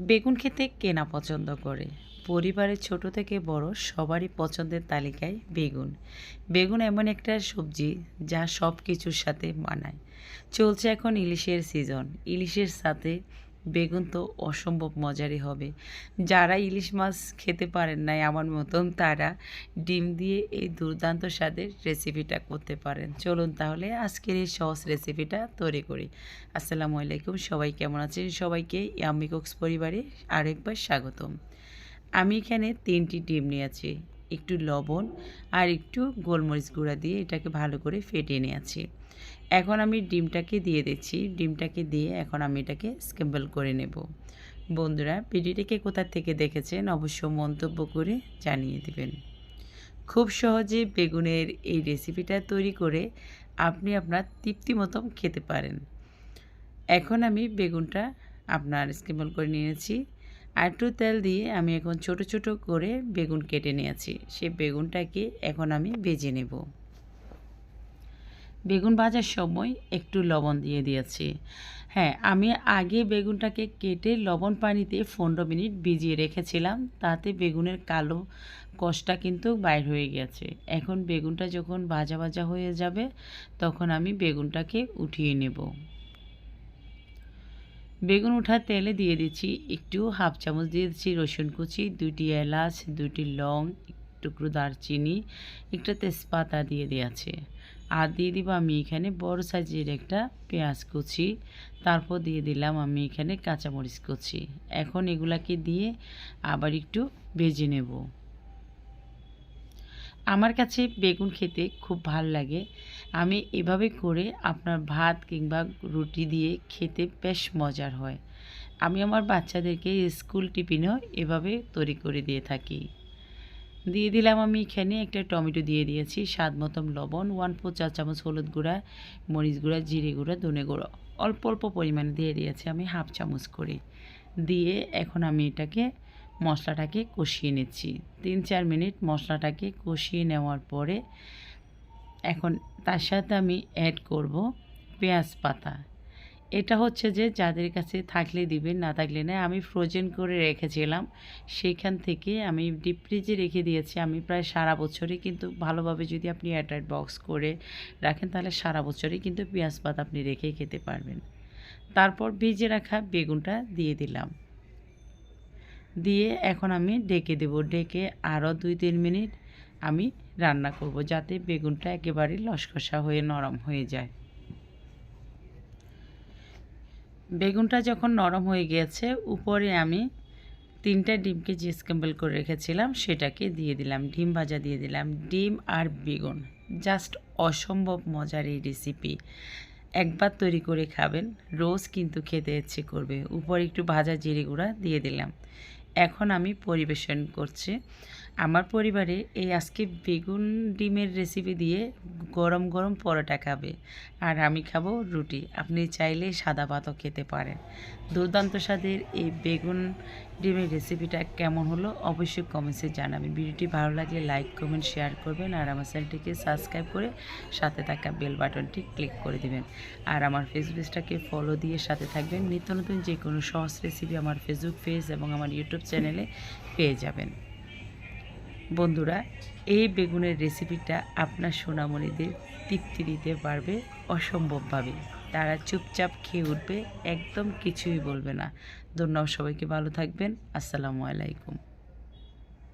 বেগুন খেতে কেনা পছন্দ করে। পরিবারের ছোট থেকে বড় সবারই পছন্দের তালিকায় বেগুন। বেগুন এমন একটা সবজি যা সব কিছুর সাথে মানায়। চলছে এখন ইলিশের সিজন। ইলিশের সাথে বেগুন তো অসম্ভব মজারই হবে। যারা ইলিশ মাছ খেতে পারেন নাই আমার মতন, তারা ডিম দিয়ে এই দুর্দান্ত স্বাদের রেসিপিটা করতে পারেন। চলুন তাহলে আজকের এই সহজ রেসিপিটা তৈরি করি। আসসালামু আলাইকুম, সবাই কেমন আছেন? সবাইকে ইয়াম্মি কুকস পরিবারে আরেকবার স্বাগতম। আমি এখানে তিনটি ডিম নিয়েছি। একটু লবণ আর একটু গোলমরিচ গুঁড়া দিয়ে এটাকে ভালো করে ফেটিয়ে নিয়েছি। এখন আমি ডিমটাকে দিয়ে দিচ্ছি। ডিমটাকে দিয়ে এখন আমি এটাকে স্ক্যাম্বল করে নেব। বন্ধুরা ভিডিওটিকে কোথা থেকে দেখেছেন অবশ্য মন্তব্য করে জানিয়ে দেবেন। খুব সহজে বেগুনের এই রেসিপিটা তৈরি করে আপনি আপনার তৃপ্তি মতন খেতে পারেন। এখন আমি বেগুনটা আপনার স্ক্যাম্বল করে নিয়েছি। একটু তেল দিয়ে আমি এখন ছোট ছোট করে বেগুন কেটে নিয়েছি। সে বেগুনটাকে এখন আমি ভেজে নেব। বেগুন ভাজার সময় একটু লবণ দিয়ে দিয়েছি। হ্যাঁ আমি আগে বেগুনটাকে কেটে লবণ পানিতে পনেরো মিনিট ভিজিয়ে রেখেছিলাম। তাতে বেগুনের কালো কষটা কিন্তু বাইর হয়ে গেছে। এখন বেগুনটা যখন ভাজা ভাজা হয়ে যাবে, তখন আমি বেগুনটাকে উঠিয়ে নেব। বেগুন ওঠার তেলে দিয়ে দিচ্ছি একটু হাফ চামচ দিয়ে দিচ্ছি রসুন কুচি দুটি এলাচ দুটি লং টুকরো দারচিনি, একটা তেজপাতা দিয়ে দিয়েছে আর দিয়ে দিব আমি এখানে বড় সাইজের একটা পেঁয়াজ কুচি, তারপর দিয়ে দিলাম আমি এখানে কাঁচামরিচ কুচি। এখন এগুলাকে দিয়ে আবার একটু ভেজে নেব। আমার কাছে বেগুন খেতে খুব ভালো লাগে। আমি এভাবে করে আপনার ভাত কিংবা রুটি দিয়ে খেতে বেশ মজার হয়। আমি আমার বাচ্চাদেরকে স্কুল টিফিনও এভাবে তৈরি করে দিয়ে থাকি। দিয়ে দিলাম আমি এখানে একটা টমেটো দিয়ে দিয়েছি, স্বাদ মতন লবণ ওয়ান ফোর চার চামচ হলুদ গুঁড়া, মরিচ গুঁড়া, জিরে গুঁড়া, ধনে গুঁড়ো, অল্প অল্প পরিমাণে দিয়ে দিয়েছি আমি হাফ চামচ করে। দিয়ে এখন আমি এটাকে মশলাটাকে কষিয়ে নিচ্ছি। তিন চার মিনিট মশলাটাকে কষিয়ে নেওয়ার পরে এখন তার সাথে আমি অ্যাড করব পেঁয়াজ পাতা। এটা হচ্ছে যে যাদের কাছে থাকলে দিবেন, না থাকলে না, আমি ফ্রোজেন করে রেখেছিলাম। সেইখান থেকে আমি ডিপ ফ্রিজে রেখে দিয়েছি। আমি প্রায় সারা বছরই কিন্তু ভালোভাবে যদি আপনি অ্যাটাইট বক্স করে রাখেন, তাহলে সারা বছরই কিন্তু পেঁয়াজ পাতা আপনি রেখে খেতে পারবেন। তারপর ভিজে রাখা বেগুনটা দিয়ে দিলাম। দিয়ে এখন আমি ডেকে দেব। ডেকে আরও দুই তিন মিনিট আমি রান্না করব যাতে বেগুনটা একেবারে লসকসা হয়ে, নরম হয়ে যায়। বেগুনটা যখন নরম হয়ে গিয়েছে উপরে আমি তিনটা ডিমকে যে স্ক্যাম্বল করে রেখেছিলাম, সেটাকে দিয়ে দিলাম, ডিম ভাজা দিয়ে দিলাম, ডিম আর বেগুন। জাস্ট অসম্ভব মজার এই রেসিপি একবার তৈরি করে খাবেন, রোজ কিন্তু খেতে ইচ্ছে করবে। উপরে একটু ভাজা জিরে গুঁড়া দিয়ে দিলাম। এখন আমি পরিবেশন করছি। আমার পরিবারে এই আজকে বেগুন ডিমের রেসিপি দিয়ে গরম গরম পরোটা খাবে। আর আমি খাব রুটি। আপনি চাইলে সাদা ভাতও খেতে পারেন। দুর্দান্ত স্বাদের এই বেগুন ডিমের রেসিপিটা কেমন হলো অবশ্যই কমেন্টসে জানাবেন। ভিডিওটি ভালো লাগলে লাইক কমেন্ট শেয়ার করবেন। আর আমার চ্যানেলটিকে সাবস্ক্রাইব করে সাথে থাকা বেল বাটনটি ক্লিক করে দিবেন। আর আমার ফেসবুকটাকে ফলো দিয়ে সাথে থাকবেন। নিত্য নতুন যে কোনো সহজ রেসিপি আমার ফেসবুক পেজ এবং আমার ইউটিউব চ্যানেলে পেয়ে যাবেন। বন্ধুরা, এই বেগুনের রেসিপিটা আপনার সোনামণিদের তৃপ্তি দিতে পারবে অসম্ভবভাবে। তারা চুপচাপ খেয়ে উঠবে, একদম কিছুই বলবে না। ধন্যবাদ সবাইকে, ভালো থাকবেন। আসসালামু আলাইকুম।